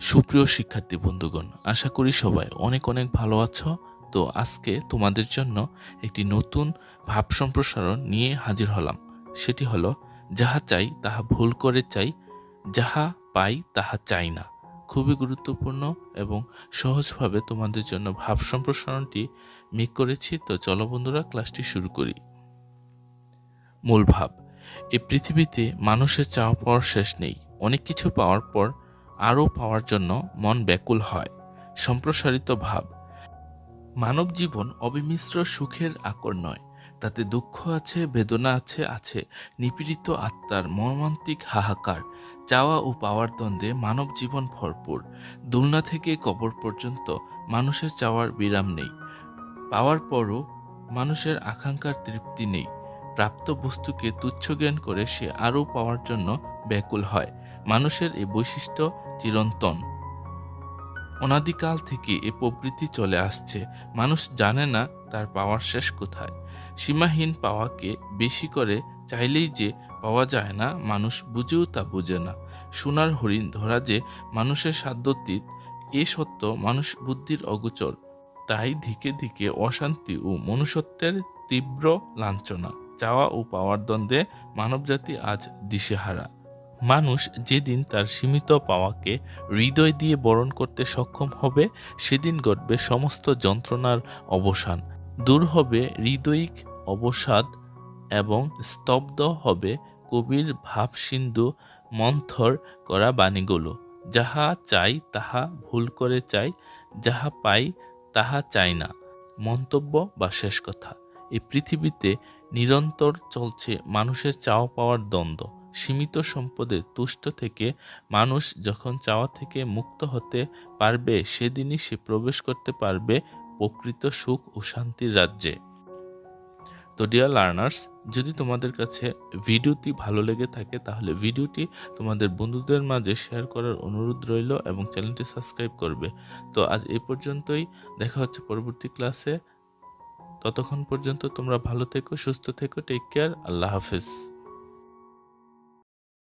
সুপ্রিয় শিক্ষার্থী বন্ধুগণ, আশা করি সবাই অনেক অনেক ভালো আছো। তো আজকে তোমাদের জন্য একটি নতুন ভাব সম্প্রসারণ নিয়ে হাজির হলাম। সেটি হলো, যাহা চাই তাহা ভুল করে চাই, যাহা পাই তাহা চাই না। খুবই গুরুত্বপূর্ণ এবং সহজভাবে তোমাদের জন্য ভাব সম্প্রসারণটি মেক করেছি। তো চলো বন্ধুরা, ক্লাসটি শুরু করি। মূল ভাব এই পৃথিবীতে মানুষের চাওয়া পাওয়ার শেষ নেই। অনেক কিছু পাওয়ার পর আরও পাওয়ার জন্য মন ব্যাকুল হয়। সম্প্রসারিত ভাব। মানব জীবন অবিমিশ্র সুখের আকর নয়। তাতে দুঃখ আছে, বেদনা আছে আছে নিপীড়িত আত্মার মর্মান্তিক হাহাকার। চাওয়া ও পাওয়ার দ্বন্দ্বে মানব জীবন ভরপুর। দোলনা থেকে কবর পর্যন্ত মানুষের চাওয়ার বিরাম নেই। পাওয়ার পরও মানুষের আকাঙ্ক্ষার তৃপ্তি নেই। প্রাপ্ত বস্তুকে তুচ্ছ জ্ঞান করে সে আরও পাওয়ার জন্য ব্যাকুল হয়। মানুষের এই বৈশিষ্ট্য চিরন্তন। অনাদিকাল থেকে এ প্রবৃত্তি চলে আসছে। মানুষ জানে না তার পাওয়ার শেষ কোথায়। সীমাহীন পাওয়াকে বেশি করে চাইলেই যে পাওয়া যায় না, মানুষ বুঝেও তা বুঝে না। সোনার হরিণ ধরা যে মানুষের সাধ্যতীত, এ সত্য মানুষ বুদ্ধির অগোচর। তাই ধিকে ধিকে অশান্তি ও মনুষ্যত্বের তীব্র লাঞ্ছনা, চাওয়া ও পাওয়ার দ্বন্দ্বে মানবজাতি আজ দিশেহারা। মানুষ যেদিন তার সীমিত পাওয়াকে হৃদয় দিয়ে বরণ করতে সক্ষম হবে, সেদিন ঘটবে সমস্ত যন্ত্রণার অবসান। দূর হবে হৃদয়িক অবসাদ এবং স্তব্ধ হবে কবির ভাবসিন্ধু মন্থর করা বাণীগুলো। যাহা চাই তাহা ভুল করে চাই, যাহা পাই তাহা চাই না। মন্তব্য বা শেষ কথা। এই পৃথিবীতে নিরন্তর চলছে মানুষের চাওয়া পাওয়ার দ্বন্দ্ব। সীমিত সম্পদে তুষ্ট থেকে মানুষ যখন চাওয়া থেকে মুক্ত হতে পারবে, সেদিনই সে প্রবেশ করতে পারবে প্রকৃত সুখ ও শান্তির রাজ্যে। তো ডিয়ার লার্নার্স যদি তোমাদের কাছে ভিডিওটি ভালো লেগে থাকে, তাহলে ভিডিওটি তোমাদের বন্ধুদের মাঝে শেয়ার করার অনুরোধ রইল এবং চ্যানেলটি সাবস্ক্রাইব করবে। তো আজ এই পর্যন্তই, দেখা হচ্ছে পরবর্তী ক্লাসে ততক্ষণ পর্যন্ত তোমরা ভালো থেকো, সুস্থ থেকো টেক কেয়ার আল্লাহ হাফিজ।